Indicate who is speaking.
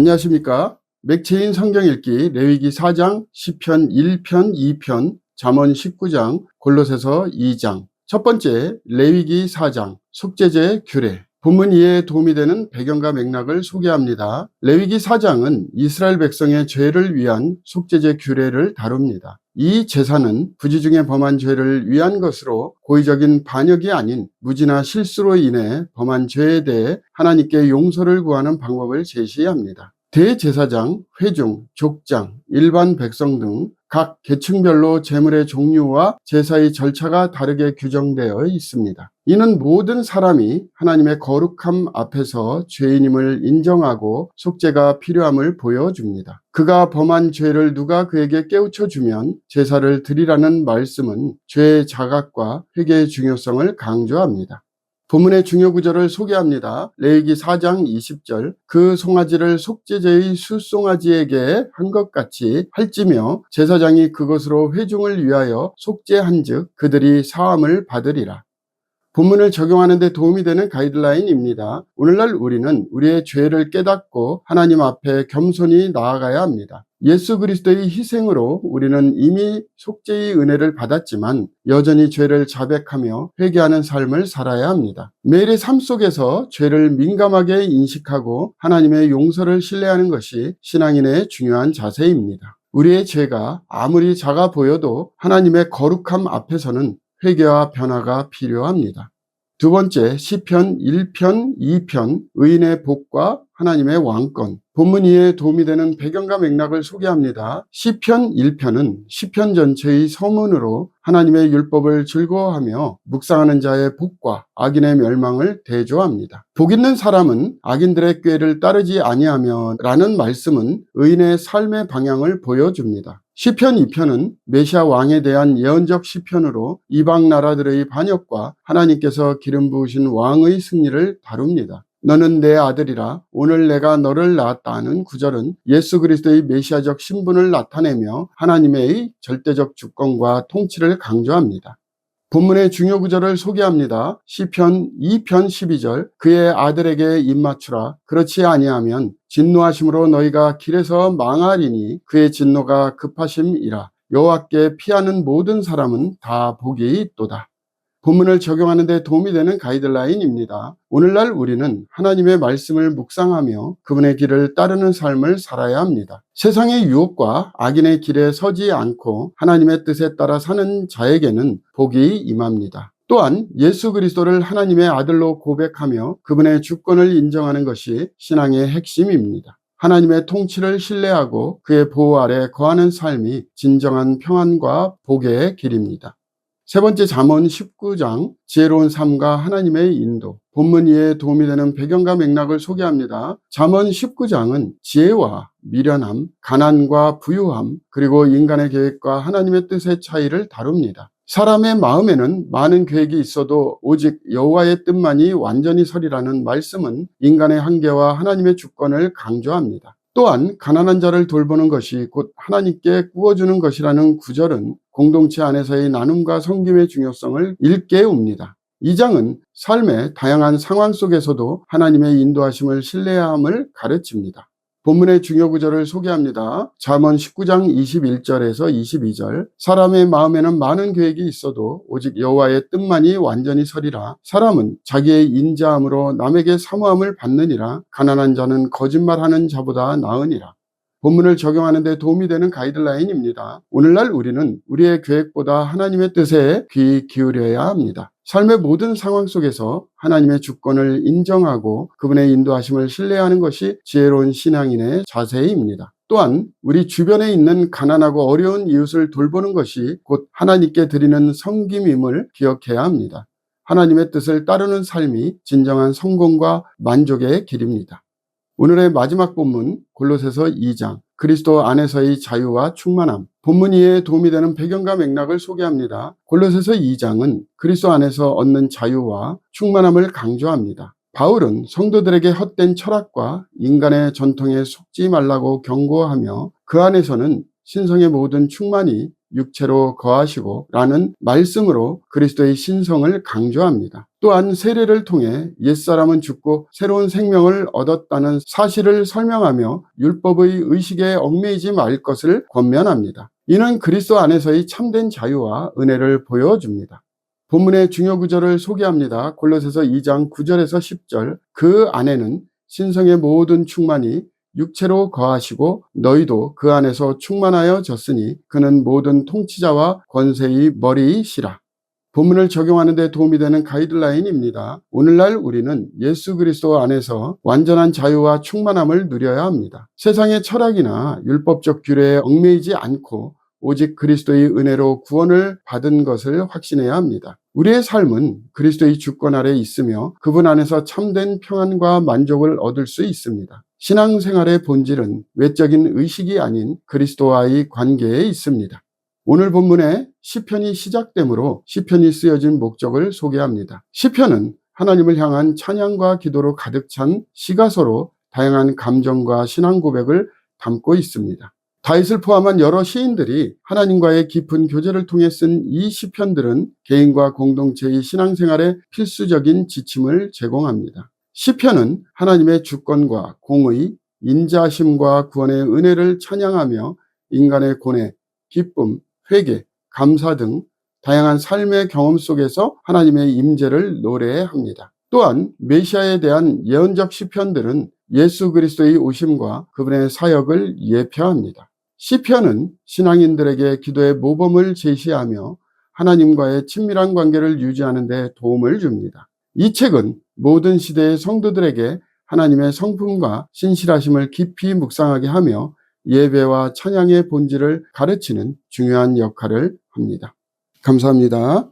Speaker 1: 안녕하십니까. 맥체인 성경 읽기 레위기 4장, 시편 1편, 2편, 잠언 19장, 골로새서 2장. 첫 번째 레위기 4장, 속죄제 규례. 본문 이해에 도움이 되는 배경과 맥락을 소개합니다. 레위기 4장은 이스라엘 백성의 죄를 위한 속죄제 규례를 다룹니다. 이 제사는 부지 중에 범한 죄를 위한 것으로 고의적인 반역이 아닌 무지나 실수로 인해 범한 죄에 대해 하나님께 용서를 구하는 방법을 제시합니다. 대제사장, 회중, 족장, 일반 백성 등 각 계층별로 제물의 종류와 제사의 절차가 다르게 규정되어 있습니다. 이는 모든 사람이 하나님의 거룩함 앞에서 죄인임을 인정하고 속죄가 필요함을 보여줍니다. 그가 범한 죄를 누가 그에게 깨우쳐 주면 제사를 드리라는 말씀은 죄의 자각과 회개의 중요성을 강조합니다. 본문의 중요 구절을 소개합니다. 레이기 4장 20절 그 송아지를 속죄제의 수송아지에게 한 것 같이 할지며 제사장이 그것으로 회중을 위하여 속죄한즉 그들이 사함을 받으리라. 본문을 적용하는 데 도움이 되는 가이드라인입니다. 오늘날 우리는 우리의 죄를 깨닫고 하나님 앞에 겸손히 나아가야 합니다. 예수 그리스도의 희생으로 우리는 이미 속죄의 은혜를 받았지만 여전히 죄를 자백하며 회개하는 삶을 살아야 합니다. 매일의 삶 속에서 죄를 민감하게 인식하고 하나님의 용서를 신뢰하는 것이 신앙인의 중요한 자세입니다. 우리의 죄가 아무리 작아 보여도 하나님의 거룩함 앞에서는 회개와 변화가 필요합니다. 두 번째, 시편 1편, 2편, 의인의 복과 하나님의 왕권. 본문 이해에 도움이 되는 배경과 맥락을 소개합니다. 시편 1편은 시편 전체의 서문으로 하나님의 율법을 즐거워하며 묵상하는 자의 복과 악인의 멸망을 대조합니다. 복 있는 사람은 악인들의 꾀를 따르지 아니하며 라는 말씀은 의인의 삶의 방향을 보여줍니다. 시편 2편은 메시아 왕에 대한 예언적 시편으로 이방 나라들의 반역과 하나님께서 기름 부으신 왕의 승리를 다룹니다. 너는 내 아들이라 오늘 내가 너를 낳았다 하는 구절은 예수 그리스도의 메시아적 신분을 나타내며 하나님의 절대적 주권과 통치를 강조합니다. 본문의 중요 구절을 소개합니다. 시편 2편 12절 그의 아들에게 입맞추라 그렇지 아니하면 진노하심으로 너희가 길에서 망하리니 그의 진노가 급하심이라 여호와께 피하는 모든 사람은 다 복이 있도다. 본문을 적용하는 데 도움이 되는 가이드라인입니다. 오늘날 우리는 하나님의 말씀을 묵상하며 그분의 길을 따르는 삶을 살아야 합니다. 세상의 유혹과 악인의 길에 서지 않고 하나님의 뜻에 따라 사는 자에게는 복이 임합니다. 또한 예수 그리스도를 하나님의 아들로 고백하며 그분의 주권을 인정하는 것이 신앙의 핵심입니다. 하나님의 통치를 신뢰하고 그의 보호 아래 거하는 삶이 진정한 평안과 복의 길입니다. 세 번째 잠언 19장 지혜로운 삶과 하나님의 인도 본문 이에 도움이 되는 배경과 맥락을 소개합니다. 잠언 19장은 지혜와 미련함, 가난과 부유함, 그리고 인간의 계획과 하나님의 뜻의 차이를 다룹니다. 사람의 마음에는 많은 계획이 있어도 오직 여호와의 뜻만이 완전히 서리라는 말씀은 인간의 한계와 하나님의 주권을 강조합니다. 또한 가난한 자를 돌보는 것이 곧 하나님께 꾸어주는 것이라는 구절은 공동체 안에서의 나눔과 섬김의 중요성을 일깨웁니다. 이 장은 삶의 다양한 상황 속에서도 하나님의 인도하심을 신뢰함을 가르칩니다. 본문의 중요 구절을 소개합니다. 잠언 19장 21절에서 22절 사람의 마음에는 많은 계획이 있어도 오직 여호와의 뜻만이 완전히 서리라 사람은 자기의 인자함으로 남에게 사모함을 받느니라 가난한 자는 거짓말하는 자보다 나으니라 본문을 적용하는 데 도움이 되는 가이드라인입니다. 오늘날 우리는 우리의 계획보다 하나님의 뜻에 귀 기울여야 합니다. 삶의 모든 상황 속에서 하나님의 주권을 인정하고 그분의 인도하심을 신뢰하는 것이 지혜로운 신앙인의 자세입니다. 또한 우리 주변에 있는 가난하고 어려운 이웃을 돌보는 것이 곧 하나님께 드리는 성김임을 기억해야 합니다. 하나님의 뜻을 따르는 삶이 진정한 성공과 만족의 길입니다. 오늘의 마지막 본문 골로새서 2장 그리스도 안에서의 자유와 충만함 본문 이에 도움이 되는 배경과 맥락을 소개합니다. 골로새서 2장은 그리스도 안에서 얻는 자유와 충만함을 강조합니다. 바울은 성도들에게 헛된 철학과 인간의 전통에 속지 말라고 경고하며 그 안에서는 신성의 모든 충만이 육체로 거하시고 라는 말씀으로 그리스도의 신성을 강조합니다. 또한 세례를 통해 옛사람은 죽고 새로운 생명을 얻었다는 사실을 설명하며 율법의 의식에 얽매이지 말 것을 권면합니다. 이는 그리스도 안에서의 참된 자유와 은혜를 보여줍니다. 본문의 중요 구절을 소개합니다. 골로새서 2장 9절에서 10절 그 안에는 신성의 모든 충만이 육체로 거하시고 너희도 그 안에서 충만하여 졌으니 그는 모든 통치자와 권세의 머리이시라. 본문을 적용하는 데 도움이 되는 가이드라인입니다. 오늘날 우리는 예수 그리스도 안에서 완전한 자유와 충만함을 누려야 합니다. 세상의 철학이나 율법적 규례에 얽매이지 않고 오직 그리스도의 은혜로 구원을 받은 것을 확신해야 합니다. 우리의 삶은 그리스도의 주권 아래 있으며 그분 안에서 참된 평안과 만족을 얻을 수 있습니다. 신앙생활의 본질은 외적인 의식이 아닌 그리스도와의 관계에 있습니다. 오늘 본문에 시편이 시작되므로 시편이 쓰여진 목적을 소개합니다. 시편은 하나님을 향한 찬양과 기도로 가득 찬 시가서로 다양한 감정과 신앙 고백을 담고 있습니다. 다윗을 포함한 여러 시인들이 하나님과의 깊은 교제를 통해 쓴 이 시편들은 개인과 공동체의 신앙생활에 필수적인 지침을 제공합니다. 시편은 하나님의 주권과 공의, 인자심과 구원의 은혜를 찬양하며 인간의 고뇌, 기쁨, 회개, 감사 등 다양한 삶의 경험 속에서 하나님의 임재를 노래합니다. 또한 메시아에 대한 예언적 시편들은 예수 그리스도의 오심과 그분의 사역을 예표합니다. 시편은 신앙인들에게 기도의 모범을 제시하며 하나님과의 친밀한 관계를 유지하는 데 도움을 줍니다. 이 책은 모든 시대의 성도들에게 하나님의 성품과 신실하심을 깊이 묵상하게 하며 예배와 찬양의 본질을 가르치는 중요한 역할을 합니다. 감사합니다.